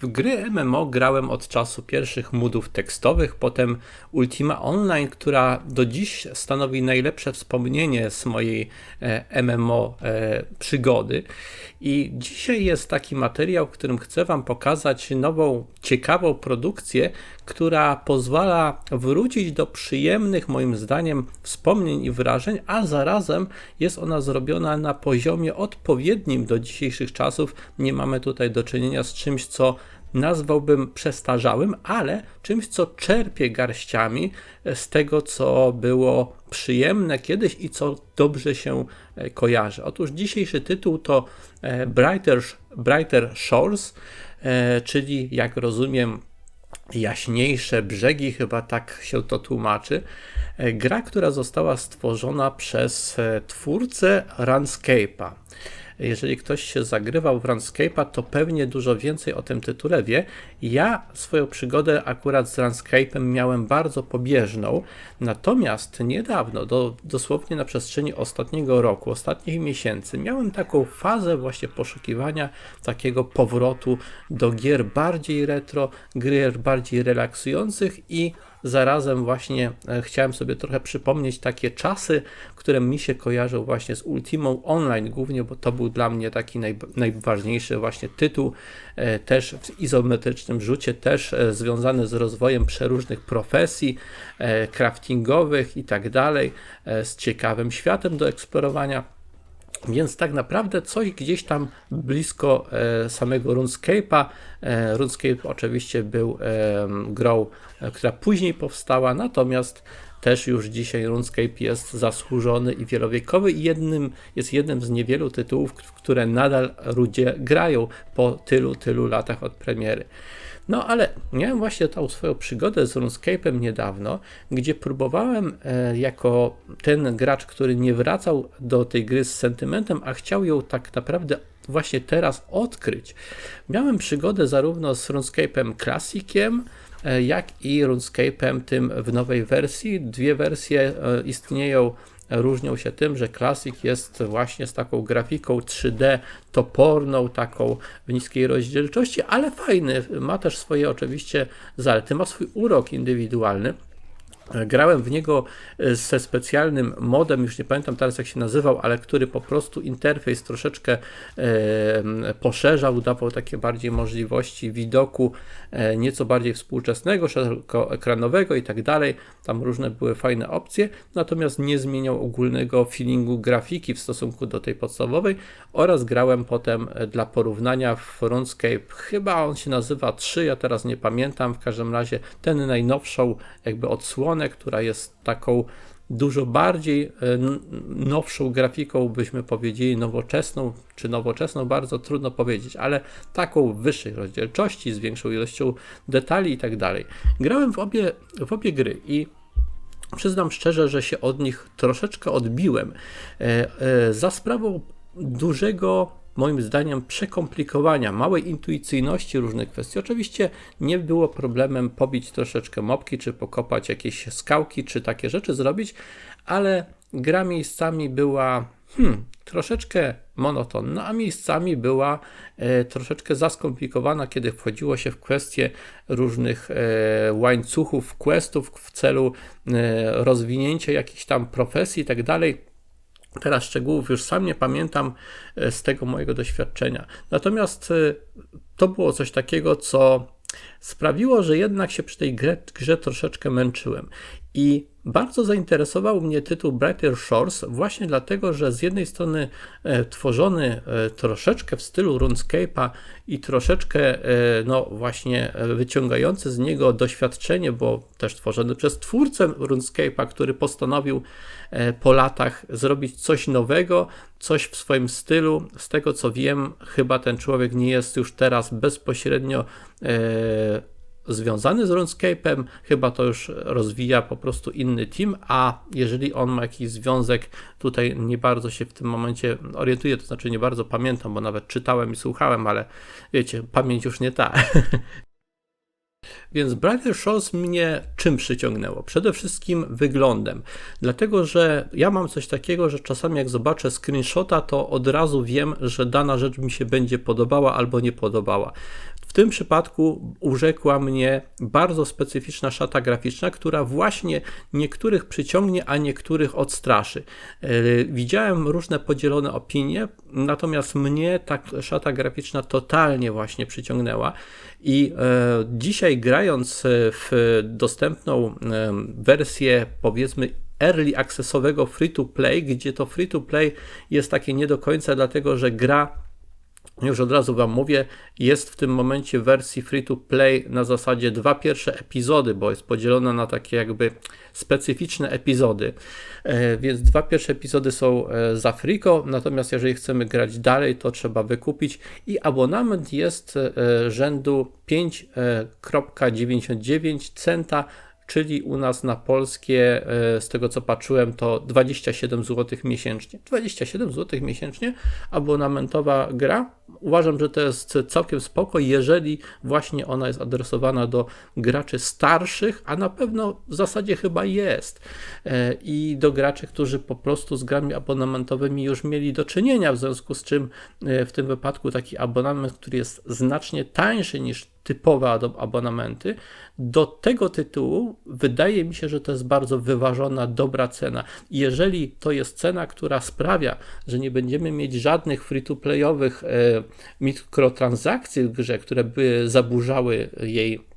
W gry MMO grałem od czasu pierwszych modów tekstowych, potem Ultima Online, która do dziś stanowi najlepsze wspomnienie z mojej e, MMO e, przygody. I dzisiaj jest taki materiał, w którym chcę Wam pokazać nową, ciekawą produkcję, która pozwala wrócić do przyjemnych, moim zdaniem, wspomnień i wrażeń, a zarazem jest ona zrobiona na poziomie odpowiednim do dzisiejszych czasów. Nie mamy tutaj do czynienia z czymś, co nazwałbym przestarzałym, ale czymś, co czerpie garściami z tego, co było przyjemne kiedyś i co dobrze się e, kojarzy. Otóż dzisiejszy tytuł to e, Brighter, Brighter Shores, e, czyli jak rozumiem, jaśniejsze brzegi, chyba tak się to tłumaczy. Gra, która została stworzona przez twórcę Runscape'a. Jeżeli ktoś się zagrywał w Runscape'a, to pewnie dużo więcej o tym tytule wie. Ja swoją przygodę akurat z Runscape'em miałem bardzo pobieżną, natomiast niedawno, do, dosłownie na przestrzeni ostatniego roku, ostatnich miesięcy, miałem taką fazę właśnie poszukiwania takiego powrotu do gier bardziej retro, gier bardziej relaksujących i zarazem właśnie e, chciałem sobie trochę przypomnieć takie czasy, które mi się kojarzą właśnie z Ultimą Online głównie, bo to był dla mnie taki naj, najważniejszy właśnie tytuł, e, też w izometrycznym rzucie, też e, związany z rozwojem przeróżnych profesji craftingowych i tak dalej, z ciekawym światem do eksplorowania. Więc tak naprawdę coś gdzieś tam blisko samego RuneScape'a. RuneScape oczywiście był grą, która później powstała, natomiast też już dzisiaj RuneScape jest zasłużony i wielowiekowy i jednym, jest jednym z niewielu tytułów, które nadal ludzie grają po tylu, tylu latach od premiery. No ale miałem właśnie tą swoją przygodę z RuneScape'em niedawno, gdzie próbowałem e, jako ten gracz, który nie wracał do tej gry z sentymentem, a chciał ją tak naprawdę właśnie teraz odkryć. Miałem przygodę zarówno z RuneScape'em Classiciem, e, jak i RuneScape'em tym w nowej wersji. Dwie wersje e, istnieją różnią się tym, że Classic jest właśnie z taką grafiką 3D toporną, taką w niskiej rozdzielczości, ale fajny. Ma też swoje oczywiście zalety, ma swój urok indywidualny. Grałem w niego e, ze specjalnym modem, już nie pamiętam teraz jak się nazywał, ale który po prostu interfejs troszeczkę e, poszerzał, dawał takie bardziej możliwości widoku e, nieco bardziej współczesnego, szerokoekranowego i tak dalej. Tam różne były fajne opcje, natomiast nie zmieniał ogólnego feelingu grafiki w stosunku do tej podstawowej oraz grałem potem dla porównania w RuneScape, chyba on się nazywa 3, ja teraz nie pamiętam, w każdym razie ten najnowszą jakby odsłonę która jest taką dużo bardziej e, nowszą grafiką, byśmy powiedzieli nowoczesną, czy nowoczesną, bardzo trudno powiedzieć, ale taką wyższej rozdzielczości, z większą ilością detali i tak dalej. Grałem w obie, w obie gry i przyznam szczerze, że się od nich troszeczkę odbiłem. E, e, za sprawą dużego moim zdaniem przekomplikowania, małej intuicyjności różnych kwestii. Oczywiście nie było problemem pobić troszeczkę mopki, czy pokopać jakieś skałki, czy takie rzeczy zrobić, ale gra miejscami była hmm, troszeczkę monotonna, a miejscami była e, troszeczkę zaskomplikowana, kiedy wchodziło się w kwestie różnych e, łańcuchów, questów w celu e, rozwinięcia jakichś tam profesji i tak dalej Teraz szczegółów już sam nie pamiętam e, z tego mojego doświadczenia. Natomiast e, to było coś takiego, co sprawiło, że jednak się przy tej grze, grze troszeczkę męczyłem. I bardzo zainteresował mnie tytuł Brighter Shores właśnie dlatego, że z jednej strony e, tworzony e, troszeczkę w stylu RuneScape'a i troszeczkę e, no właśnie wyciągający z niego doświadczenie, bo też tworzony przez twórcę RuneScape'a, który postanowił po latach zrobić coś nowego, coś w swoim stylu. Z tego co wiem, chyba ten człowiek nie jest już teraz bezpośrednio związany z RuneScape'em, chyba to już rozwija po prostu inny team, a jeżeli on ma jakiś związek, tutaj nie bardzo się w tym momencie orientuję, to znaczy nie bardzo pamiętam, bo nawet czytałem i słuchałem, ale wiecie, pamięć już nie ta. Więc Brighter Shows mnie czym przyciągnęło? Przede wszystkim wyglądem. Dlatego, że ja mam coś takiego, że czasami jak zobaczę screenshota, to od razu wiem, że dana rzecz mi się będzie podobała albo nie podobała W tym przypadku urzekła mnie bardzo specyficzna szata graficzna, która właśnie niektórych przyciągnie, a niektórych odstraszy. E, widziałem różne podzielone opinie, natomiast mnie ta szata graficzna totalnie właśnie przyciągnęła i e, dzisiaj grając w dostępną wersję powiedzmy early accessowego free to play, gdzie to free to play jest takie nie do końca, dlatego że gra już od razu Wam mówię, jest w tym momencie w wersji free to play na zasadzie dwa pierwsze epizody, bo jest podzielona na takie jakby specyficzne epizody. E, więc dwa pierwsze epizody są e, za friko, natomiast jeżeli chcemy grać dalej, to trzeba wykupić i abonament jest e, rzędu 5,99 centa czyli u nas na polskie, e, z tego co patrzyłem, to 27 zł miesięcznie. 27 zł miesięcznie, abonamentowa gra. Uważam, że to jest całkiem spoko, jeżeli właśnie ona jest adresowana do graczy starszych, a na pewno w zasadzie chyba jest. E, I do graczy, którzy po prostu z grami abonamentowymi już mieli do czynienia, w związku z czym e, w tym wypadku taki abonament, który jest znacznie tańszy niż typowe abonamenty. Do tego tytułu wydaje mi się, że to jest bardzo wyważona, dobra cena. Jeżeli to jest cena, która sprawia, że nie będziemy mieć żadnych free-to-playowych e, mikrotransakcji w grze, które by zaburzały jej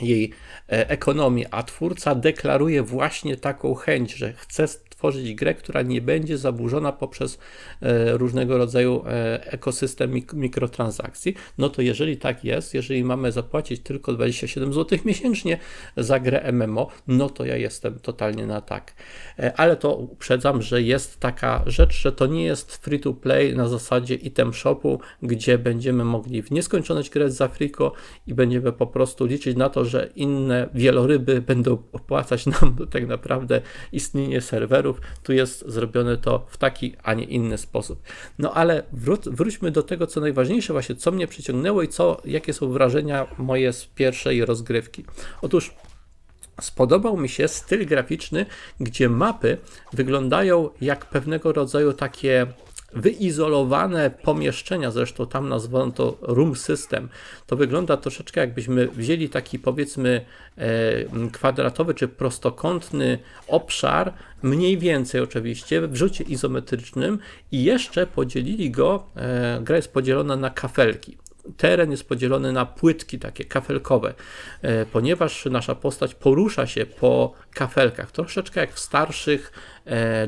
jej e, ekonomię, a twórca deklaruje właśnie taką chęć, że chce stworzyć grę, która nie będzie zaburzona poprzez e, różnego rodzaju e, ekosystem mikrotransakcji, no to jeżeli tak jest, jeżeli mamy zapłacić tylko 27 zł miesięcznie za grę MMO, no to ja jestem totalnie na tak. E, ale to uprzedzam, że jest taka rzecz, że to nie jest free to play na zasadzie item shopu, gdzie będziemy mogli w nieskończoność grać za friko i będziemy po prostu liczyć na to, że inne wieloryby będą opłacać nam tak naprawdę istnienie serwerów, tu jest zrobione to w taki, a nie inny sposób. No ale wró- wróćmy do tego, co najważniejsze, właśnie co mnie przyciągnęło i co, jakie są wrażenia moje z pierwszej rozgrywki. Otóż Spodobał mi się styl graficzny, gdzie mapy wyglądają jak pewnego rodzaju takie wyizolowane pomieszczenia, zresztą tam nazwano to room system. To wygląda troszeczkę jakbyśmy wzięli taki powiedzmy e, kwadratowy czy prostokątny obszar, mniej więcej oczywiście, w rzucie izometrycznym i jeszcze podzielili go, e, gra jest podzielona na kafelki teren jest podzielony na płytki takie kafelkowe, e, ponieważ nasza postać porusza się po kafelkach, troszeczkę jak w starszych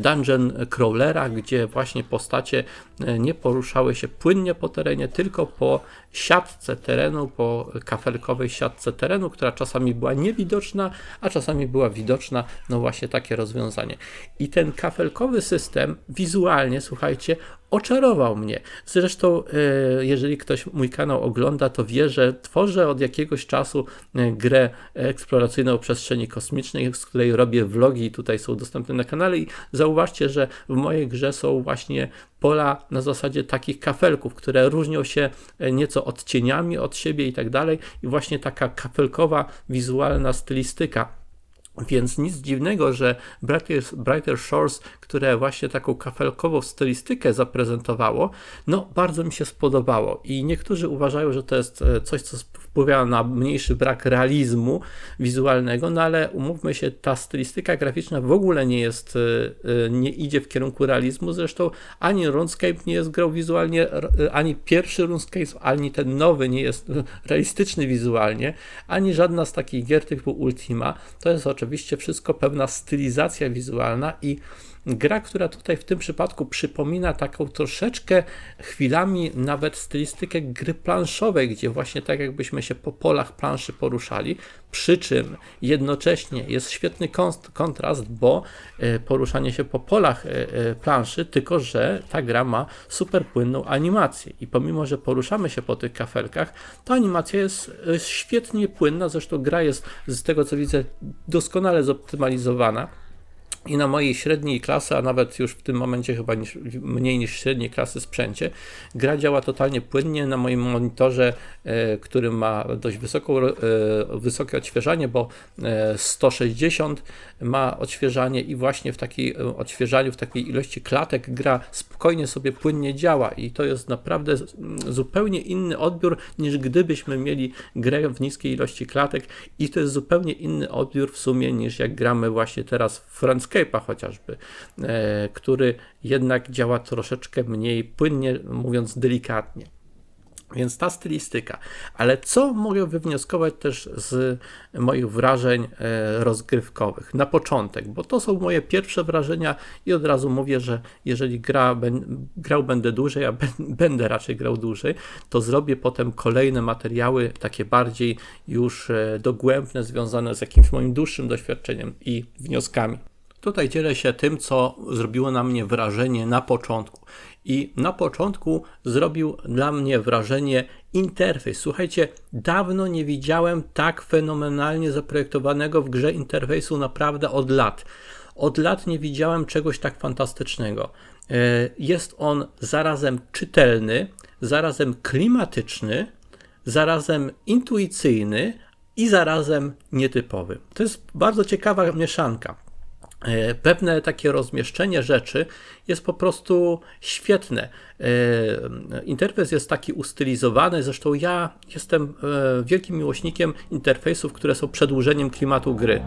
dungeon crawlerach, gdzie właśnie postacie e, nie poruszały się płynnie po terenie, tylko po siatce terenu, po kafelkowej siatce terenu, która czasami była niewidoczna, a czasami była widoczna, no właśnie takie rozwiązanie. I ten kafelkowy system wizualnie, słuchajcie, oczarował mnie. Zresztą, e, jeżeli ktoś mój kanał ogląda, to wie, że tworzę od jakiegoś czasu e, grę eksploracyjną przestrzeni kosmicznej, z której robię vlogi, tutaj są dostępne na kanale zauważcie, że w mojej grze są właśnie pola na zasadzie takich kafelków, które różnią się e, nieco odcieniami od siebie i tak dalej i właśnie taka kafelkowa wizualna stylistyka więc nic dziwnego, że Brighter, Brighter Shores, które właśnie taką kafelkową stylistykę zaprezentowało, no bardzo mi się spodobało. I niektórzy uważają, że to jest e, coś, co wpływa na mniejszy brak realizmu wizualnego, no ale umówmy się, ta stylistyka graficzna w ogóle nie jest, e, e, nie idzie w kierunku realizmu. Zresztą ani RuneScape nie jest grał wizualnie, ani pierwszy RuneScape, ani ten nowy nie jest realistyczny wizualnie, ani żadna z takich gier typu Ultima. To jest oczywiście wszystko pewna stylizacja wizualna i gra, która tutaj w tym przypadku przypomina taką troszeczkę chwilami nawet stylistykę gry planszowej, gdzie właśnie tak jakbyśmy się po polach planszy poruszali, przy czym jednocześnie jest świetny kontrast, bo e, poruszanie się po polach e, e, planszy, tylko że ta gra ma super płynną animację. I pomimo, że poruszamy się po tych kafelkach, ta animacja jest świetnie płynna, zresztą gra jest z tego co widzę doskonale zoptymalizowana i na mojej średniej klasy, a nawet już w tym momencie chyba niż, mniej niż średniej klasy sprzęcie, gra działa totalnie płynnie na moim monitorze, e, który ma dość wysoką, e, wysokie odświeżanie, bo e, 160 ma odświeżanie i właśnie w takiej e, odświeżaniu, w takiej ilości klatek gra spokojnie sobie płynnie działa. I to jest naprawdę zupełnie inny odbiór niż gdybyśmy mieli grę w niskiej ilości klatek. I to jest zupełnie inny odbiór w sumie niż jak gramy właśnie teraz w Friendscape'a chociażby, e, który jednak działa troszeczkę mniej płynnie, mówiąc delikatnie. Więc ta stylistyka. Ale co mogę wywnioskować też z moich wrażeń e, rozgrywkowych? Na początek, bo to są moje pierwsze wrażenia i od razu mówię, że jeżeli gra, grał będę dłużej, a będę raczej grał dłużej, to zrobię potem kolejne materiały, takie bardziej już e, dogłębne, związane z jakimś moim dłuższym doświadczeniem i wnioskami. Tutaj dzielę się tym, co zrobiło na mnie wrażenie na początku. I na początku zrobił dla mnie wrażenie interfejs. Słuchajcie, dawno nie widziałem tak fenomenalnie zaprojektowanego w grze interfejsu naprawdę od lat. Od lat nie widziałem czegoś tak fantastycznego. E, jest on zarazem czytelny, zarazem klimatyczny, zarazem intuicyjny i zarazem nietypowy. To jest bardzo ciekawa mieszanka. E, pewne takie rozmieszczenie rzeczy jest po prostu świetne. Interfejs jest taki ustylizowany, zresztą ja jestem e, wielkim miłośnikiem interfejsów, które są przedłużeniem klimatu gry.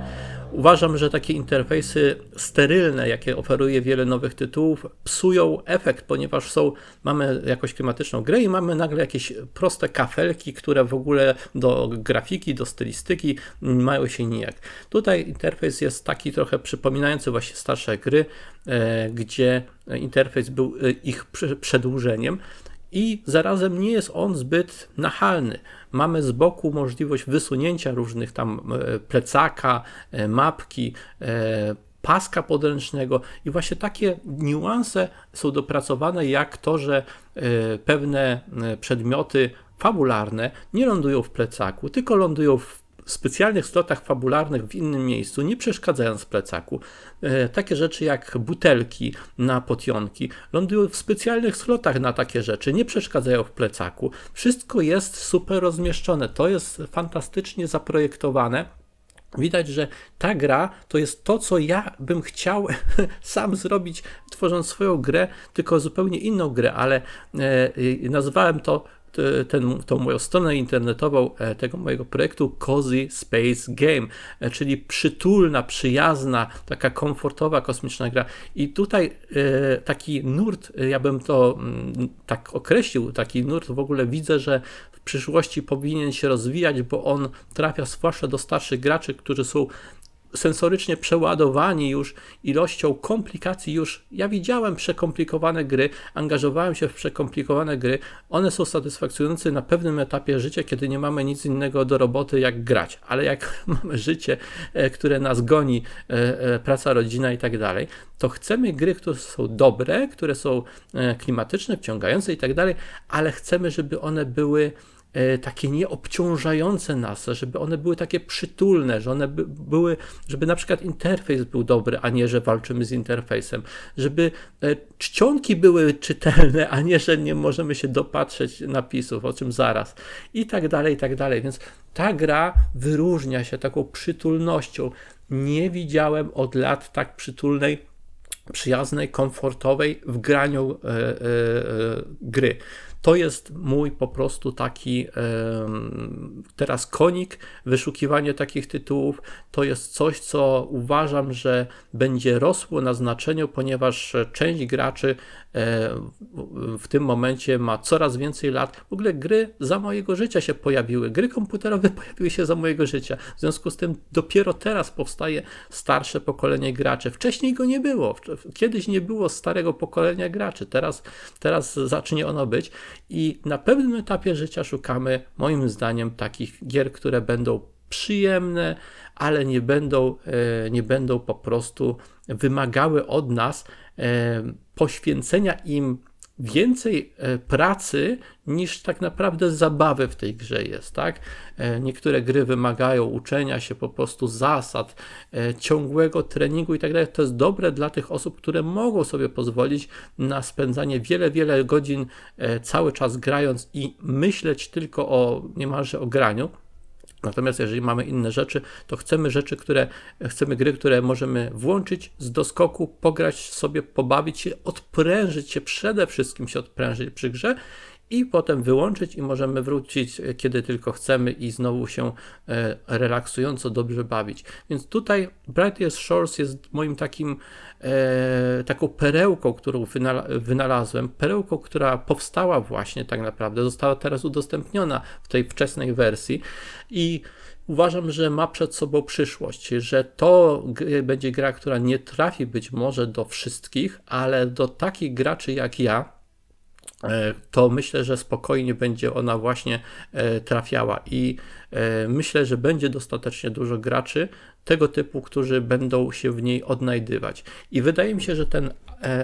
Uważam, że takie interfejsy sterylne, jakie oferuje wiele nowych tytułów, psują efekt, ponieważ są, mamy jakąś klimatyczną grę i mamy nagle jakieś proste kafelki, które w ogóle do grafiki, do stylistyki mają się nijak. Tutaj interfejs jest taki trochę przypominający właśnie starsze gry, e, gdzie interfejs był e, ich przedłużeniem i zarazem nie jest on zbyt nachalny. Mamy z boku możliwość wysunięcia różnych tam e, plecaka, e, mapki, paska podręcznego i właśnie takie niuanse są dopracowane jak to, że pewne przedmioty fabularne nie lądują w plecaku, tylko lądują w specjalnych slotach fabularnych w innym miejscu, nie przeszkadzając plecaku. E, takie rzeczy jak butelki na potionki lądują w specjalnych slotach na takie rzeczy, nie przeszkadzają w plecaku. Wszystko jest super rozmieszczone. To jest fantastycznie zaprojektowane. Widać, że ta gra to jest to, co ja bym chciał sam zrobić, tworząc swoją grę, tylko zupełnie inną grę, ale e, nazwałem to ten, tą moją stronę internetową e, tego mojego projektu Cozy Space Game, e, czyli przytulna, przyjazna, taka komfortowa kosmiczna gra. I tutaj e, taki nurt, ja bym to mm, tak określił, taki nurt w ogóle widzę, że w przyszłości powinien się rozwijać, bo on trafia zwłaszcza do starszych graczy, którzy są sensorycznie przeładowani już ilością komplikacji, już ja widziałem przekomplikowane gry, angażowałem się w przekomplikowane gry, one są satysfakcjonujące na pewnym etapie życia, kiedy nie mamy nic innego do roboty jak grać, ale jak mamy życie, e, które nas goni, e, e, praca, rodzina i tak dalej, to chcemy gry, które są dobre, które są klimatyczne, wciągające i tak dalej, ale chcemy, żeby one były takie nieobciążające nas, żeby one były takie przytulne, że one by, były, żeby na przykład interfejs był dobry, a nie, że walczymy z interfejsem, żeby e, czcionki były czytelne, a nie, że nie możemy się dopatrzeć napisów, o czym zaraz i tak dalej, i tak dalej. Więc ta gra wyróżnia się taką przytulnością. Nie widziałem od lat tak przytulnej przyjaznej, komfortowej w graniu e, e, e, gry. To jest mój po prostu taki teraz konik, wyszukiwanie takich tytułów. To jest coś, co uważam, że będzie rosło na znaczeniu, ponieważ część graczy e, w tym momencie ma coraz więcej lat. W ogóle gry za mojego życia się pojawiły, gry komputerowe pojawiły się za mojego życia. W związku z tym dopiero teraz powstaje starsze pokolenie graczy. Wcześniej go nie było. Kiedyś nie było starego pokolenia graczy. Teraz, teraz zacznie ono być. I na pewnym etapie życia szukamy, moim zdaniem, takich gier, które będą przyjemne, ale nie będą, e, nie będą po prostu wymagały od nas e, poświęcenia im więcej e, pracy niż tak naprawdę zabawy w tej grze jest, tak? E, niektóre gry wymagają uczenia się po prostu zasad, e, ciągłego treningu i tak dalej. To jest dobre dla tych osób, które mogą sobie pozwolić na spędzanie wiele, wiele godzin cały czas grając i myśleć tylko o niemalże o graniu. Natomiast jeżeli mamy inne rzeczy, to chcemy rzeczy, które chcemy gry, które możemy włączyć z doskoku, pograć sobie, pobawić się, odprężyć się, przede wszystkim się odprężyć przy grze i potem wyłączyć i możemy wrócić e, kiedy tylko chcemy i znowu się e, relaksująco dobrze bawić. Więc tutaj Brightest Shores jest moim takim e, taką perełką, którą wynalazłem, perełką, która powstała właśnie tak naprawdę, została teraz udostępniona w tej wczesnej wersji i uważam, że ma przed sobą przyszłość, że to będzie gra, która nie trafi być może do wszystkich, ale do takich graczy jak ja, to myślę, że spokojnie będzie ona właśnie e, trafiała i e, myślę, że będzie dostatecznie dużo graczy tego typu, którzy będą się w niej odnajdywać. I wydaje mi się, że ten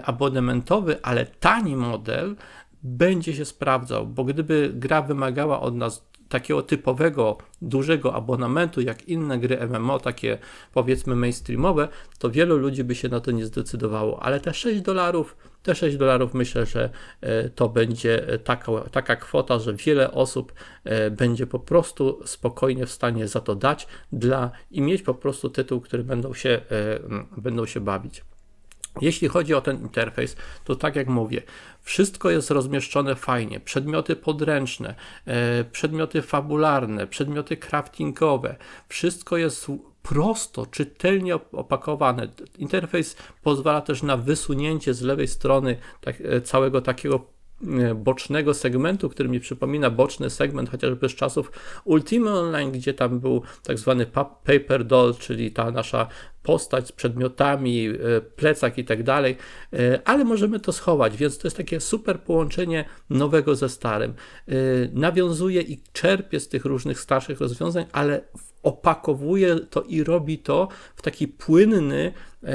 abonamentowy, ale tani model będzie się sprawdzał, bo gdyby gra wymagała od nas takiego typowego, dużego abonamentu, jak inne gry MMO, takie powiedzmy mainstreamowe, to wielu ludzi by się na to nie zdecydowało. Ale te 6 dolarów, te 6 dolarów myślę, że e, to będzie taka, taka kwota, że wiele osób e, będzie po prostu spokojnie w stanie za to dać dla i mieć po prostu tytuł, który będą się, e, będą się bawić. Jeśli chodzi o ten interfejs, to tak jak mówię, wszystko jest rozmieszczone fajnie. Przedmioty podręczne, przedmioty fabularne, przedmioty craftingowe, wszystko jest prosto, czytelnie opakowane. Interfejs pozwala też na wysunięcie z lewej strony tak, e, całego takiego E, bocznego segmentu, który mi przypomina boczny segment chociażby z czasów Ultima Online, gdzie tam był tak zwany paper doll, czyli ta nasza postać z przedmiotami, e, plecak i tak dalej, ale możemy to schować, więc to jest takie super połączenie nowego ze starym. Nawiązuje i czerpie z tych różnych starszych rozwiązań, ale opakowuje to i robi to w taki płynny, e,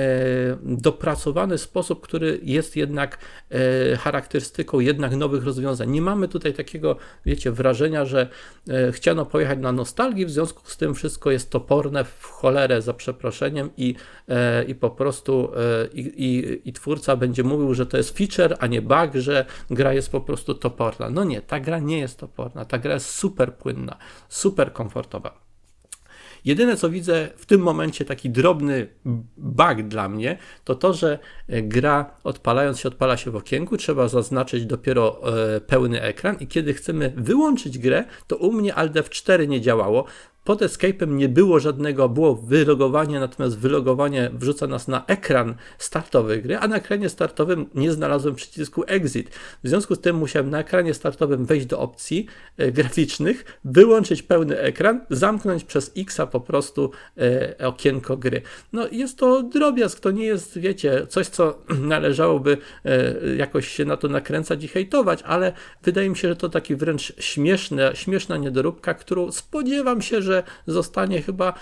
dopracowany sposób, który jest jednak e, charakterystyką jednak nowych rozwiązań. Nie mamy tutaj takiego, wiecie, wrażenia, że e, chciano pojechać na nostalgii, w związku z tym wszystko jest toporne w cholerę za przeproszeniem i, i po prostu i, i, i twórca będzie mówił, że to jest feature, a nie bug, że gra jest po prostu toporna. No nie, ta gra nie jest toporna, ta gra jest super płynna, super komfortowa. Jedyne co widzę w tym momencie, taki drobny bug dla mnie, to to, że e, gra odpalając się, odpala się w okienku, trzeba zaznaczyć dopiero e, pełny ekran i kiedy chcemy wyłączyć grę, to u mnie Alt F4 nie działało. Pod escape'em nie było żadnego, było wylogowanie, natomiast wylogowanie wrzuca nas na ekran startowy gry, a na ekranie startowym nie znalazłem przycisku exit. W związku z tym musiałem na ekranie startowym wejść do opcji e, graficznych, wyłączyć pełny ekran, zamknąć przez X po prostu e, okienko gry. No jest to drobiazg, to nie jest, wiecie, coś, co należałoby e, jakoś się na to nakręcać i hejtować, ale wydaje mi się, że to taki wręcz śmieszne, śmieszna niedoróbka, którą spodziewam się, że zostanie chyba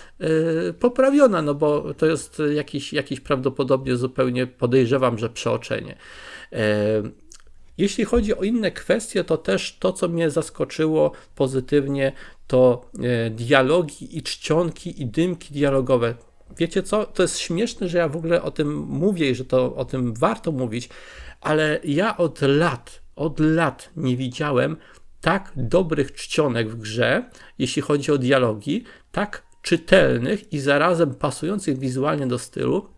y, poprawiona, no bo to jest jakiś, jakiś prawdopodobnie zupełnie podejrzewam, że przeoczenie. E, jeśli chodzi o inne kwestie, to też to, co mnie zaskoczyło pozytywnie, to e, dialogi i czcionki i dymki dialogowe. Wiecie co? To jest śmieszne, że ja w ogóle o tym mówię i że to o tym warto mówić, ale ja od lat, od lat nie widziałem tak dobrych czcionek w grze, jeśli chodzi o dialogi, tak czytelnych i zarazem pasujących wizualnie do stylu,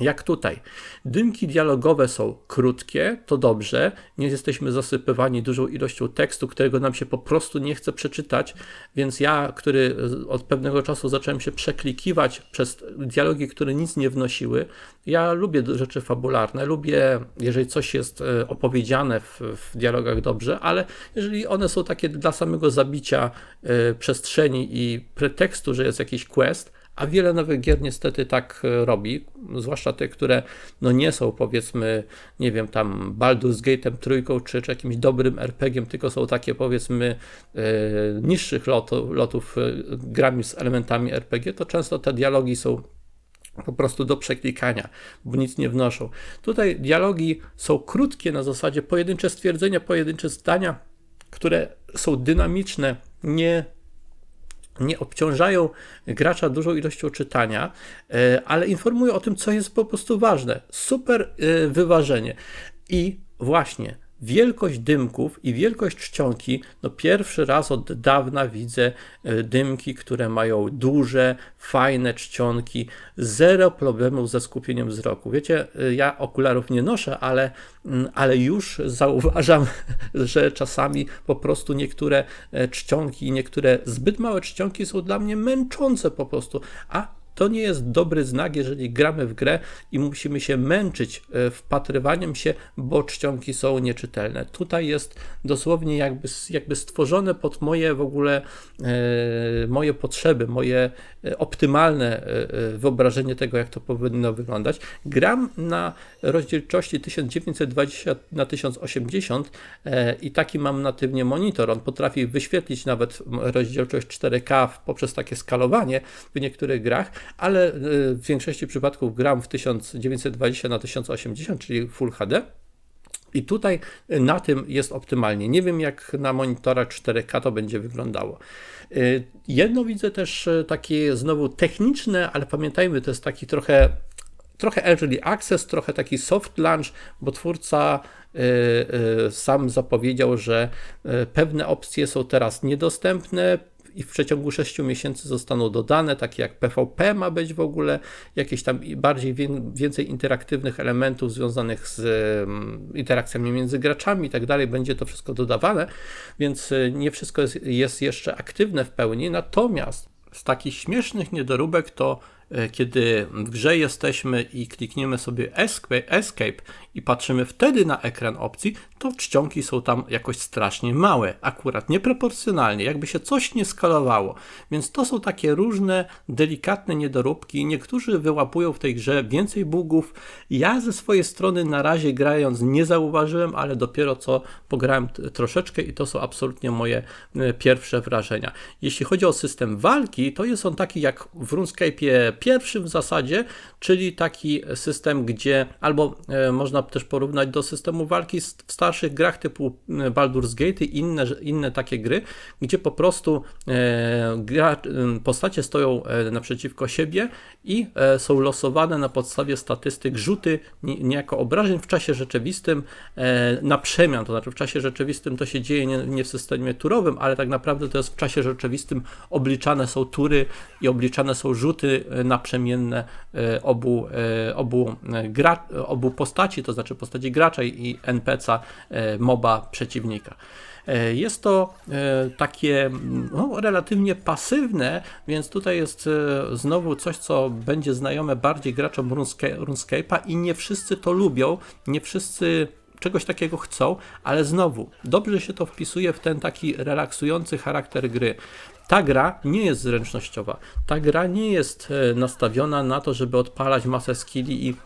jak tutaj. Dymki dialogowe są krótkie, to dobrze. Nie jesteśmy zasypywani dużą ilością tekstu, którego nam się po prostu nie chce przeczytać, więc ja, który od pewnego czasu zacząłem się przeklikiwać przez dialogi, które nic nie wnosiły, ja lubię rzeczy fabularne, lubię, jeżeli coś jest e, opowiedziane w, w dialogach dobrze, ale jeżeli one są takie dla samego zabicia y, przestrzeni i pretekstu, że jest jakiś quest, a wiele nowych gier niestety tak e, robi, zwłaszcza te, które no nie są powiedzmy, nie wiem, tam Baldur's Gate'em trójką, czy, czy jakimś dobrym RPG-iem, tylko są takie powiedzmy e, niższych lotów e, grami z elementami RPG, to często te dialogi są po prostu do przeklikania, bo nic nie wnoszą. Tutaj dialogi są krótkie na zasadzie pojedyncze stwierdzenia, pojedyncze zdania, które są dynamiczne, nie nie obciążają gracza dużą ilością czytania, e, ale informują o tym, co jest po prostu ważne. Super e, wyważenie. I właśnie wielkość dymków i wielkość czcionki, no pierwszy raz od dawna widzę e, dymki, które mają duże, fajne czcionki, zero problemów ze skupieniem wzroku. Wiecie, e, ja okularów nie noszę, ale, mm, ale już zauważam, że czasami po prostu niektóre e, czcionki, niektóre zbyt małe czcionki są dla mnie męczące po prostu, a to nie jest dobry znak, jeżeli gramy w grę i musimy się męczyć e, wpatrywaniem się, bo czcionki są nieczytelne. Tutaj jest dosłownie jakby, jakby stworzone pod moje w ogóle e, moje potrzeby, moje e, optymalne wyobrażenie tego, jak to powinno wyglądać. Gram na rozdzielczości 1920 na 1080 i taki mam natywnie monitor. On potrafi wyświetlić nawet rozdzielczość 4K poprzez takie skalowanie w niektórych grach, ale y, w większości przypadków gram w 1920 na 1080, czyli Full HD. I tutaj na tym jest optymalnie. Nie wiem, jak na monitorach 4K to będzie wyglądało. Y, jedno widzę też takie znowu techniczne, ale pamiętajmy, to jest taki trochę, trochę early access, trochę taki soft launch, bo twórca sam zapowiedział, że pewne opcje są teraz niedostępne, i w przeciągu 6 miesięcy zostaną dodane, takie jak PvP ma być w ogóle, jakieś tam bardziej więcej interaktywnych elementów związanych z interakcjami między graczami i tak dalej, będzie to wszystko dodawane, więc y, nie wszystko jest, jest jeszcze aktywne w pełni, natomiast z takich śmiesznych niedoróbek to kiedy w grze jesteśmy i klikniemy sobie escape i patrzymy wtedy na ekran opcji, to czcionki są tam jakoś strasznie małe, akurat nieproporcjonalnie, jakby się coś nie skalowało. Więc to są takie różne delikatne niedoróbki. Niektórzy wyłapują w tej grze więcej bugów. Ja ze swojej strony na razie grając nie zauważyłem, ale dopiero co pograłem troszeczkę i to są absolutnie moje e, pierwsze wrażenia. Jeśli chodzi o system walki, to jest on taki jak w RuneScape'ie pierwszym w zasadzie, czyli taki system, gdzie albo e, można też porównać do systemu walki w starszych grach typu e, Baldur's Gate i inne, inne takie gry, gdzie po prostu e, postacie stoją naprzeciwko siebie i są losowane na podstawie statystyk rzuty niejako obrażeń w czasie rzeczywistym na przemian, to znaczy w czasie rzeczywistym to się dzieje nie w systemie turowym, ale tak naprawdę to jest w czasie rzeczywistym obliczane są tury i obliczane są rzuty naprzemienne e, obu, e, obu, e, gra, obu postaci, to znaczy postaci gracza i NPC'a moba przeciwnika. Jest to takie no, relatywnie pasywne, więc tutaj jest znowu coś, co będzie znajome bardziej graczom RuneScape'a i nie wszyscy to lubią, nie wszyscy czegoś takiego chcą, ale znowu dobrze się to wpisuje w ten taki relaksujący charakter gry. Ta gra nie jest zręcznościowa. Ta gra nie jest e, nastawiona na to, żeby odpalać masę skilli i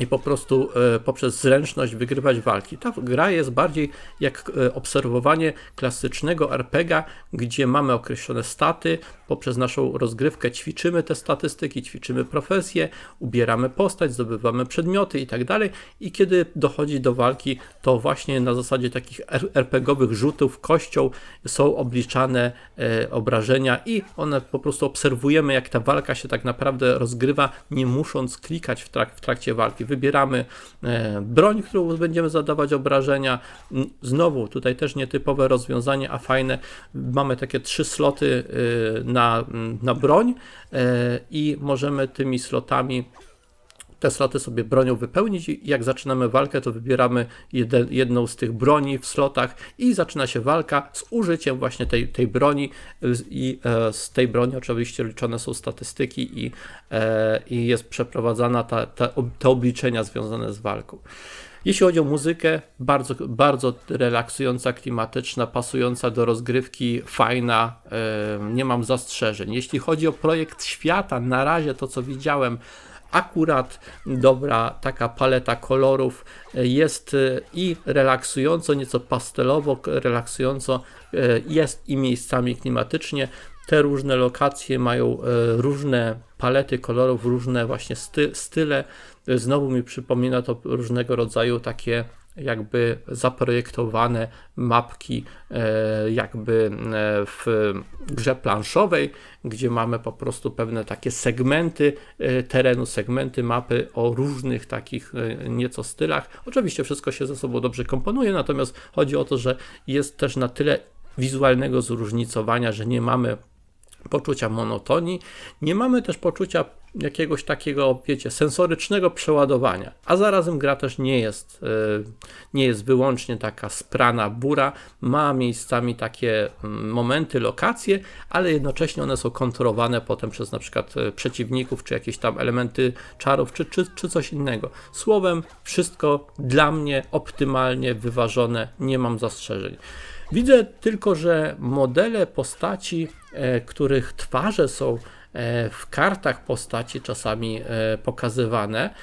i po prostu e, poprzez zręczność wygrywać walki. Ta gra jest bardziej jak e, obserwowanie klasycznego RPGa, gdzie mamy określone staty, poprzez naszą rozgrywkę ćwiczymy te statystyki, ćwiczymy profesję, ubieramy postać, zdobywamy przedmioty i tak. I kiedy dochodzi do walki, to właśnie na zasadzie takich RPGowych rzutów kością są obliczane e, obrażenia i one po prostu obserwujemy, jak ta walka się tak naprawdę rozgrywa, nie musząc klikać w, trak w trakcie walki. Wybieramy e, broń, którą będziemy zadawać obrażenia. Znowu tutaj też nietypowe rozwiązanie, a fajne. Mamy takie trzy sloty na na, na broń e, i możemy tymi slotami te sloty sobie bronią wypełnić jak zaczynamy walkę, to wybieramy jeden, jedną z tych broni w slotach i zaczyna się walka z użyciem właśnie tej, tej broni i e, z tej broni oczywiście liczone są statystyki i, e, i jest przeprowadzana ta, ta, te obliczenia związane z walką. Jeśli chodzi o muzykę, bardzo, bardzo relaksująca, klimatyczna, pasująca do rozgrywki, fajna, nie mam zastrzeżeń. Jeśli chodzi o projekt świata, na razie to co widziałem, akurat dobra taka paleta kolorów jest e, i relaksująco, nieco pastelowo, relaksująco e, jest i miejscami klimatycznie. te różne lokacje mają różne palety kolorów, różne właśnie sty style. Znowu mi przypomina to różnego rodzaju takie jakby zaprojektowane mapki e, jakby e, w grze planszowej, gdzie mamy po prostu pewne takie segmenty e, terenu, segmenty mapy o różnych takich nieco stylach. Oczywiście wszystko się ze sobą dobrze komponuje, natomiast chodzi o to, że jest też na tyle wizualnego zróżnicowania, że nie mamy poczucia monotonii, nie mamy też poczucia jakiegoś takiego, wiecie, sensorycznego przeładowania. A zarazem gra też nie jest, e, nie jest wyłącznie taka sprana bura, ma miejscami takie mm, momenty, lokacje, ale jednocześnie one są kontrolowane potem przez na przykład e, przeciwników, czy jakieś tam elementy czarów, czy, czy, czy coś innego. Słowem, wszystko dla mnie optymalnie wyważone, nie mam zastrzeżeń. Widzę tylko, że modele postaci, e, których twarze są E, w kartach postaci czasami e, pokazywane.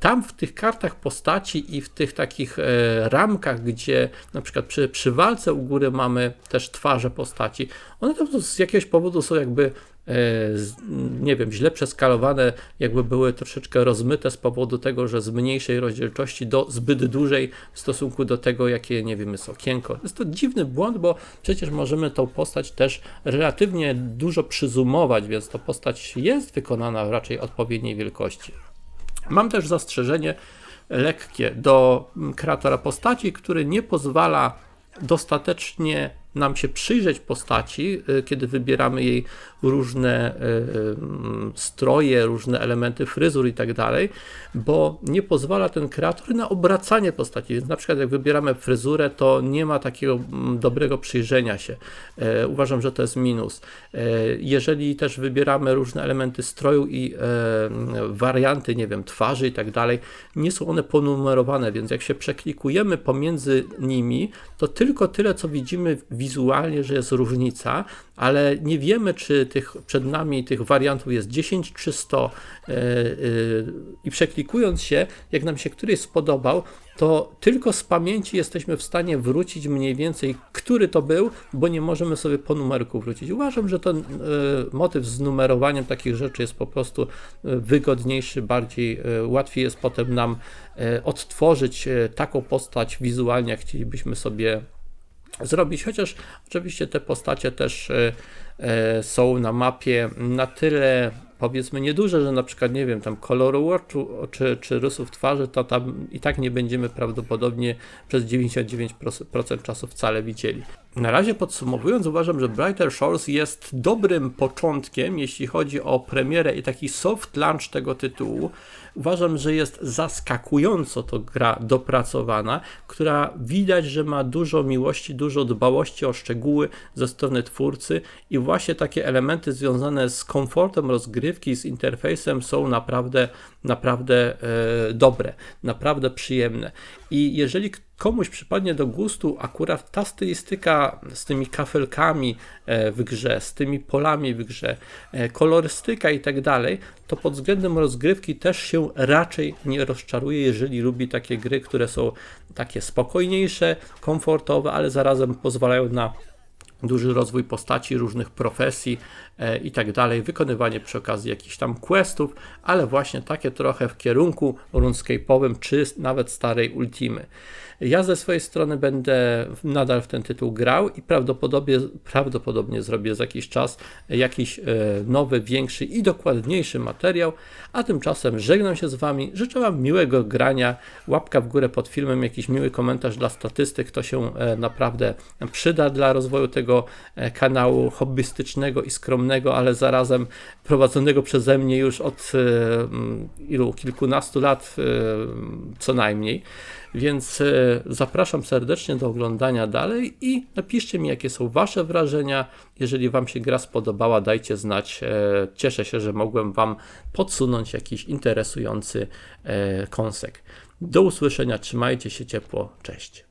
Tam w tych kartach postaci i w tych takich ramkach, gdzie na przykład przy, przy walce u góry mamy też twarze postaci, one tam z jakiegoś powodu są jakby nie wiem, źle przeskalowane, jakby były troszeczkę rozmyte z powodu tego, że z mniejszej rozdzielczości do zbyt dużej w stosunku do tego, jakie, nie wiem, jest okienko. Jest to dziwny błąd, bo przecież możemy tą postać też relatywnie dużo przyzumować, więc ta postać jest wykonana w raczej odpowiedniej wielkości. Mam też zastrzeżenie lekkie do kreatora postaci, który nie pozwala dostatecznie nam się przyjrzeć postaci, y, kiedy wybieramy jej różne y, y, stroje, różne elementy fryzur i tak dalej, bo nie pozwala ten kreator na obracanie postaci. Więc na przykład jak wybieramy fryzurę, to nie ma takiego mm, dobrego przyjrzenia się. E, uważam, że to jest minus. E, jeżeli też wybieramy różne elementy stroju i e, warianty, nie wiem, twarzy i tak dalej, nie są one ponumerowane, więc jak się przeklikujemy pomiędzy nimi, to tylko tyle, co widzimy wizualnie, że jest różnica, ale nie wiemy, czy tych przed nami tych wariantów jest 10 czy 100 yy, yy, i przeklikując się, jak nam się któryś spodobał, to tylko z pamięci jesteśmy w stanie wrócić mniej więcej, który to był, bo nie możemy sobie po numerku wrócić. Uważam, że ten y, motyw z numerowaniem takich rzeczy jest po prostu wygodniejszy, bardziej łatwiej jest potem nam odtworzyć taką postać wizualnie, jak chcielibyśmy sobie zrobić, chociaż oczywiście te postacie też e, e, są na mapie na tyle powiedzmy nieduże, że na przykład nie wiem, tam koloru oczu czy, czy rysów twarzy, to tam i tak nie będziemy prawdopodobnie przez 99% czasu wcale widzieli. Na razie podsumowując, uważam, że Brighter Shores jest dobrym początkiem, jeśli chodzi o premierę i taki soft launch tego tytułu. Uważam, że jest zaskakująco to gra dopracowana, która widać, że ma dużo miłości, dużo dbałości o szczegóły ze strony twórcy i właśnie takie elementy związane z komfortem rozgrywki, z interfejsem są naprawdę, naprawdę e, dobre, naprawdę przyjemne. I jeżeli komuś przypadnie do gustu akurat ta stylistyka z tymi kafelkami e, w grze, z tymi polami w grze, e, kolorystyka i tak dalej, to pod względem rozgrywki też się raczej nie rozczaruje, jeżeli lubi takie gry, które są takie spokojniejsze, komfortowe, ale zarazem pozwalają na duży rozwój postaci, różnych profesji i tak dalej, wykonywanie przy okazji jakichś tam questów, ale właśnie takie trochę w kierunku runescape'owym, czy nawet starej Ultimy. Ja ze swojej strony będę nadal w ten tytuł grał i prawdopodobnie, prawdopodobnie zrobię za jakiś czas jakiś e, nowy, większy i dokładniejszy materiał, a tymczasem żegnam się z Wami, życzę Wam miłego grania, łapka w górę pod filmem, jakiś miły komentarz dla statystyk, to się e, naprawdę przyda dla rozwoju tego e, kanału hobbystycznego i skromnego, ale zarazem prowadzonego przeze mnie już od ilu, kilkunastu lat co najmniej. Więc e, zapraszam serdecznie do oglądania dalej i napiszcie mi, jakie są Wasze wrażenia. Jeżeli Wam się gra spodobała, dajcie znać. E, cieszę się, że mogłem Wam podsunąć jakiś interesujący e, kąsek. Do usłyszenia, trzymajcie się ciepło, cześć.